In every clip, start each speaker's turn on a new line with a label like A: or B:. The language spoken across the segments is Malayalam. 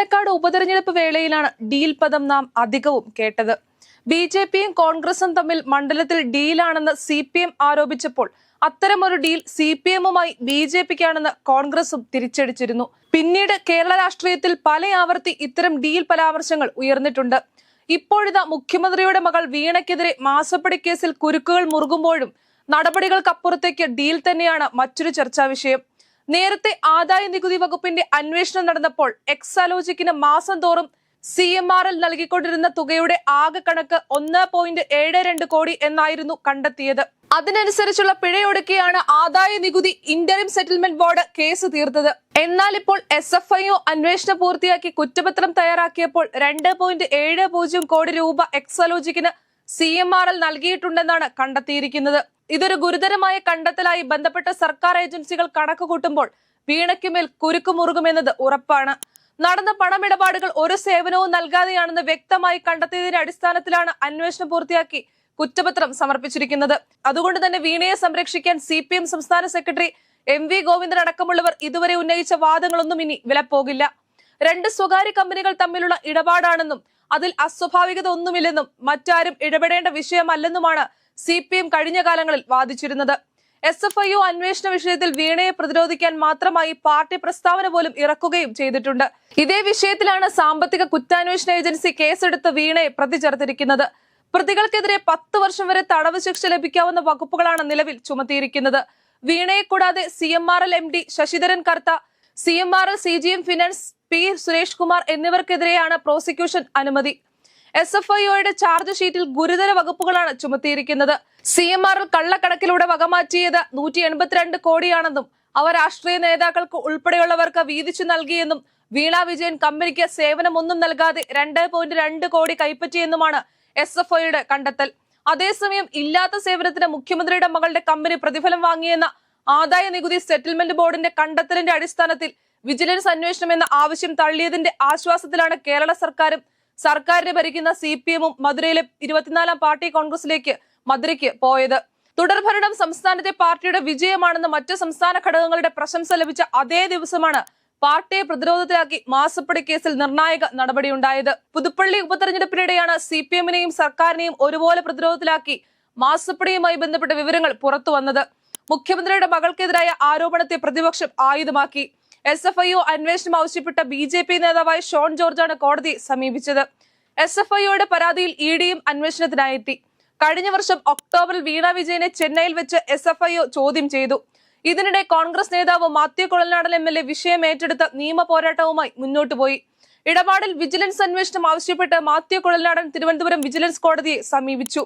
A: പാലക്കാട് ഉപതെരഞ്ഞെടുപ്പ് വേളയിലാണ് ഡീൽ പദം നാം അധികവും കേട്ടത്. ബി ജെ പിയും കോൺഗ്രസും തമ്മിൽ മണ്ഡലത്തിൽ ഡീലാണെന്ന് സി പി എം ആരോപിച്ചപ്പോൾ അത്തരമൊരു ഡീൽ സി പി എമ്മുമായി ബി ജെ പിക്കാണെന്ന് കോൺഗ്രസും തിരിച്ചടിച്ചിരുന്നു. പിന്നീട് കേരള രാഷ്ട്രീയത്തിൽ പല ആവർത്തി ഇത്തരം ഡീൽ പരാമർശങ്ങൾ ഉയർന്നിട്ടുണ്ട്. ഇപ്പോഴിതാ മുഖ്യമന്ത്രിയുടെ മകൾ വീണയ്ക്കെതിരെ മാസപ്പടി കേസിൽ കുരുക്കുകൾ മുറുകുമ്പോഴും നടപടികൾക്കപ്പുറത്തേക്ക് ഡീൽ തന്നെയാണ് മറ്റൊരു ചർച്ചാ വിഷയം. നേരത്തെ ആദായ നികുതി വകുപ്പിന്റെ അന്വേഷണം നടന്നപ്പോൾ എക്സാലോജിക്കിന് മാസം തോറും സി എം ആർ എൽ നൽകിക്കൊണ്ടിരുന്ന തുകയുടെ ആകെ കണക്ക് ഒന്ന് പോയിന്റ് ഏഴ് രണ്ട് കോടി എന്നായിരുന്നു കണ്ടെത്തിയത്. അതിനനുസരിച്ചുള്ള പിഴയൊടുക്കിയാണ് ആദായ നികുതി ഇന്റർം സെറ്റിൽമെന്റ് ബോർഡ് കേസ് തീർത്തത്. എന്നാൽ ഇപ്പോൾ എസ് എഫ് ഐ ഒ അന്വേഷണം പൂർത്തിയാക്കി കുറ്റപത്രം തയ്യാറാക്കിയപ്പോൾ രണ്ട് പോയിന്റ് ഏഴ് പൂജ്യം കോടി രൂപ എക്സാലോജിക്കിന് സി എം ആർ എൽ നൽകിയിട്ടുണ്ടെന്നാണ് കണ്ടെത്തിയിരിക്കുന്നത്. ഇതൊരു ഗുരുതരമായ കണ്ടെത്തലായി ബന്ധപ്പെട്ട സർക്കാർ ഏജൻസികൾ കണക്ക് കൂട്ടുമ്പോൾ വീണയ്ക്കുമേൽ കുരുക്കുമുറുകുമെന്നത് ഉറപ്പാണ്. നടന്ന പണമിടപാടുകൾ ഒരു സേവനവും നൽകാതെയാണെന്ന് വ്യക്തമായി കണ്ടെത്തിയതിന്റെ അടിസ്ഥാനത്തിലാണ് അന്വേഷണം പൂർത്തിയാക്കി കുറ്റപത്രം സമർപ്പിച്ചിരിക്കുന്നത്. അതുകൊണ്ട് തന്നെ വീണയെ സംരക്ഷിക്കാൻ സി സംസ്ഥാന സെക്രട്ടറി എം വി ഗോവിന്ദൻ അടക്കമുള്ളവർ ഇതുവരെ ഉന്നയിച്ച വാദങ്ങളൊന്നും ഇനി വിലപ്പോകില്ല. രണ്ട് സ്വകാര്യ കമ്പനികൾ തമ്മിലുള്ള ഇടപാടാണെന്നും അതിൽ അസ്വാഭാവികത ഒന്നുമില്ലെന്നും മറ്റാരും ഇടപെടേണ്ട വിഷയമല്ലെന്നുമാണ് സി പി എം കഴിഞ്ഞ കാലങ്ങളിൽ വാദിച്ചിരുന്നത്. എസ് എഫ് ഐ ഒ അന്വേഷണ വിഷയത്തിൽ വീണയെ പ്രതിരോധിക്കാൻ മാത്രമായി പാർട്ടി പ്രസ്താവന പോലും ഇറക്കുകയും ചെയ്തിട്ടുണ്ട്. ഇതേ വിഷയത്തിലാണ് സാമ്പത്തിക കുറ്റാന്വേഷണ ഏജൻസി കേസെടുത്ത് വീണയെ പ്രതി ചേർത്തിരിക്കുന്നത്. പ്രതികൾക്കെതിരെ പത്ത് വർഷം വരെ തടവ് ശിക്ഷ ലഭിക്കാവുന്ന വകുപ്പുകളാണ് നിലവിൽ ചുമത്തിയിരിക്കുന്നത്. വീണയെ കൂടാതെ C M R L M D Sasidharan Kartha C M R L C G M finance P Suresh Kumar എന്നിവർക്കെതിരെയാണ് prosecution അനുമതി. എസ് എഫ് ഐ ഒയുടെ ചാർജ് ഷീറ്റിൽ ഗുരുതര വകുപ്പുകളാണ് ചുമത്തിയിരിക്കുന്നത്. സി എം ആറിൽ എൽ കള്ളക്കണക്കിലൂടെ വകമാറ്റിയത് നൂറ്റി എൺപത്തിരണ്ട് കോടിയാണെന്നും അവ രാഷ്ട്രീയ നേതാക്കൾക്ക് ഉൾപ്പെടെയുള്ളവർക്ക് വീതിച്ചു നൽകിയെന്നും വീണ വിജയൻ കമ്പനിക്ക് സേവനമൊന്നും നൽകാതെ രണ്ട് പോയിന്റ് രണ്ട് കോടി കൈപ്പറ്റിയെന്നുമാണ് എസ് എഫ് ഐയുടെ കണ്ടെത്തൽ. അതേസമയം ഇല്ലാത്ത സേവനത്തിന് മുഖ്യമന്ത്രിയുടെ മകളുടെ കമ്പനി പ്രതിഫലം വാങ്ങിയെന്ന ആദായ നികുതി സെറ്റിൽമെന്റ് ബോർഡിന്റെ കണ്ടെത്തലിന്റെ അടിസ്ഥാനത്തിൽ വിജിലൻസ് അന്വേഷണം എന്ന ആവശ്യം തള്ളിയതിന്റെ ആശ്വാസത്തിലാണ് കേരള സർക്കാരും സർക്കാരിനെ ഭരിക്കുന്ന സി പി എമ്മും മധുരയിലെ ഇരുപത്തിനാലാം പാർട്ടി കോൺഗ്രസിലേക്ക് മധുരയ്ക്ക് പോയത്. തുടർഭരണം സംസ്ഥാനത്തെ പാർട്ടിയുടെ വിജയമാണെന്ന് മറ്റ് സംസ്ഥാന ഘടകങ്ങളുടെ പ്രശംസ ലഭിച്ച അതേ ദിവസമാണ് പാർട്ടിയെ പ്രതിരോധത്തിലാക്കി മാസപ്പടി കേസിൽ നിർണായക നടപടിയുണ്ടായത്. പുതുപ്പള്ളി ഉപതെരഞ്ഞെടുപ്പിനിടെയാണ് സി പി എമ്മിനെയും സർക്കാരിനെയും ഒരുപോലെ പ്രതിരോധത്തിലാക്കി മാസപ്പടിയുമായി ബന്ധപ്പെട്ട വിവരങ്ങൾ പുറത്തുവന്നത്. മുഖ്യമന്ത്രിയുടെ മകൾക്കെതിരായ ആരോപണത്തെ പ്രതിപക്ഷം ആയുധമാക്കി. എസ് എഫ് ഐ ഒ അന്വേഷണം ആവശ്യപ്പെട്ട ബി ജെ പി നേതാവായ ഷോൺ ജോർജാണ് കോടതിയെ സമീപിച്ചത്. എസ് എഫ് ഐ ഒയുടെ പരാതിയിൽ ഇ ഡിയും അന്വേഷണത്തിനായെത്തി കഴിഞ്ഞ വർഷം ഒക്ടോബറിൽ വീണ വിജയനെ ചെന്നൈയിൽ വെച്ച് എസ് എഫ് ഐ ചോദ്യം ചെയ്തു. ഇതിനിടെ കോൺഗ്രസ് നേതാവ് Mathew Kuzhalnadan M L A വിഷയം ഏറ്റെടുത്ത് നിയമ പോരാട്ടവുമായി മുന്നോട്ട് പോയി. ഇടപാടിൽ വിജിലൻസ് അന്വേഷണം ആവശ്യപ്പെട്ട് മാത്യു കുളനാടൻ തിരുവനന്തപുരം വിജിലൻസ് കോടതിയെ സമീപിച്ചു.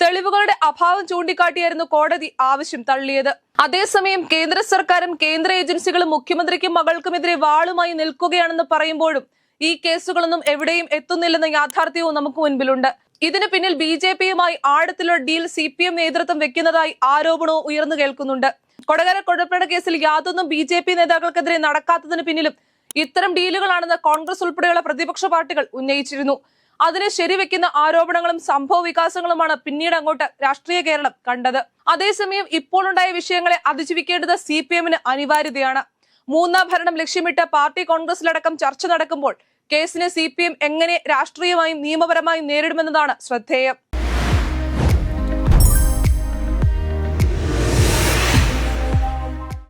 A: തെളിവുകളുടെ അഭാവം ചൂണ്ടിക്കാട്ടിയായിരുന്നു കോടതി ആവശ്യം തള്ളിയത്. അതേസമയം കേന്ദ്ര സർക്കാരും കേന്ദ്ര ഏജൻസികളും മുഖ്യമന്ത്രിക്കും മകൾക്കുമെതിരെ വാളുമായി നിൽക്കുകയാണെന്ന് പറയുമ്പോഴും ഈ കേസുകളൊന്നും എവിടെയും എത്തുന്നില്ലെന്ന യാഥാർത്ഥ്യവും നമുക്ക് മുൻപിലുണ്ട്. ഇതിന് പിന്നിൽ ബി ജെ പിയുമായി ആഴത്തിലുള്ള ഡീൽ സി പി എം നേതൃത്വം വെക്കുന്നതായി ആരോപണവും ഉയർന്നു കേൾക്കുന്നുണ്ട്. കൊടകര കൊഴപ്പേട കേസിൽ യാതൊന്നും ബി ജെ പി നേതാക്കൾക്കെതിരെ നടക്കാത്തതിന് പിന്നിലും ഇത്തരം ഡീലുകളാണെന്ന് കോൺഗ്രസ് ഉൾപ്പെടെയുള്ള പ്രതിപക്ഷ പാർട്ടികൾ ഉന്നയിച്ചിരുന്നു. അതിനെ ശരിവെക്കുന്ന ആരോപണങ്ങളും സംഭവ വികാസങ്ങളുമാണ് പിന്നീട് അങ്ങോട്ട് രാഷ്ട്രീയ കേരളം കണ്ടത്. അതേസമയം ഇപ്പോൾ ഉണ്ടായ വിഷയങ്ങളെ അതിജീവിക്കേണ്ടത് സി പി എമ്മിന് അനിവാര്യതയാണ്. മൂന്നാം ഭരണം ലക്ഷ്യമിട്ട് പാർട്ടി കോൺഗ്രസിലടക്കം ചർച്ച നടക്കുമ്പോൾ കേസിനെ സി പി എം എങ്ങനെ രാഷ്ട്രീയമായും നിയമപരമായും നേരിടുമെന്നതാണ് ശ്രദ്ധേയം.